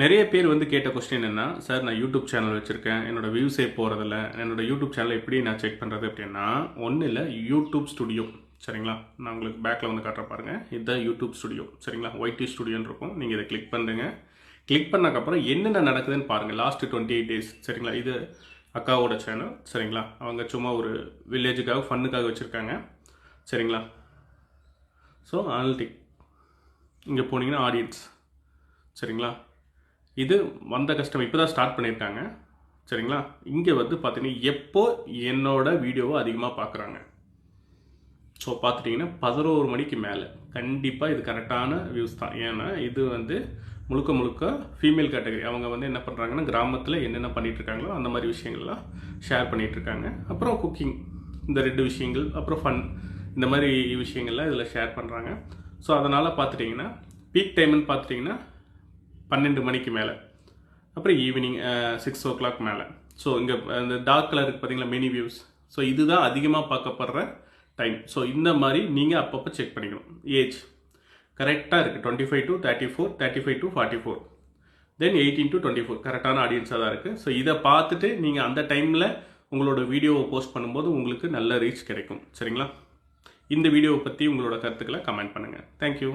நிறைய பேர் வந்து கேட்ட கொஸ்டின் என்ன சார் நான் யூடியூப் சேனல் வச்சுருக்கேன். என்னோட வியூஸே போகிறதில்ல என்னோட யூடியூப் சேனலை எப்படி நான் செக் பண்ணுறது அப்படின்னா ஒன்றும் இல்லை. யூடியூப் ஸ்டுடியோ சரிங்களா? நான் உங்களுக்கு பேக்கில் வந்து காட்டுற பாருங்கள் இதுதான் யூடியூப் ஸ்டுடியோ சரிங்களா? ஒய்டி ஸ்டுடியோன்னு இருக்கும். நீங்கள் இதை கிளிக் பண்ணுங்க. கிளிக் பண்ணக்கப்புறம் என்னென்ன நடக்குதுன்னு பாருங்கள் லாஸ்ட் டுவெண்ட்டி எயிட் டேஸ் சரிங்களா? இது அக்காவோட சேனல் சரிங்களா? அவங்க சும்மா ஒரு வில்லேஜுக்காக ஃபன்னுக்காக வச்சுருக்காங்க. சரிங்களா? ஸோ அனலிட்டிக் இங்கே போனீங்கன்னா ஆடியன்ஸ் சரிங்களா? இது வந்த கஸ்டமர் இப்போ தான் ஸ்டார்ட் பண்ணியிருக்காங்க. சரிங்களா? இங்கே வந்து பார்த்தீங்கன்னா எப்போ என்னோட வீடியோவை அதிகமாக பார்க்குறாங்க ஸோ பார்த்துட்டிங்கன்னா பதினோரு மணிக்கு மேலே. கண்டிப்பாக இது கரெக்டான வியூஸ் தான். ஏன்னா இது வந்து முழுக்க முழுக்க ஃபீமேல் கேட்டகரி அவங்க வந்து என்ன பண்ணுறாங்கன்னா கிராமத்தில் என்னென்ன பண்ணிகிட்ருக்காங்களோ அந்த மாதிரி விஷயங்கள்லாம் ஷேர் பண்ணிகிட்ருக்காங்க அப்புறம் குக்கிங் இந்த ரெண்டு விஷயங்கள் அப்புறம் ஃபன் இந்த மாதிரி விஷயங்கள்லாம் இதில் ஷேர் பண்ணுறாங்க ஸோ அதனால் பார்த்துட்டிங்கன்னா பீக் டைம்னு பார்த்துட்டிங்கன்னா பன்னெண்டு மணிக்கு மேலே. அப்புறம் ஈவினிங் சிக்ஸ் ஓ கிளாக் மேலே. ஸோ இங்கே இந்த டார்க் கலருக்கு பார்த்தீங்களா மினி வியூஸ் ஸோ இதுதான் அதிகமாக பார்க்கப்படுற டைம் ஸோ இந்த மாதிரி நீங்கள் அப்பப்போ செக் பண்ணிக்கணும். ஏஜ் கரெக்டாக இருக்குது twenty five to thirty four thirty five to forty four then eighteen to twenty four கரெக்டான ஆடியன்ஸாக தான் இருக்குது ஸோ இதை பார்த்துட்டு நீங்கள் அந்த டைமில் உங்களோட வீடியோவை போஸ்ட் பண்ணும்போது உங்களுக்கு நல்ல ரீச் கிடைக்கும். சரிங்களா? இந்த வீடியோவை பற்றி உங்களோட கருத்துக்களை கமெண்ட் பண்ணுங்கள் தேங்க்யூ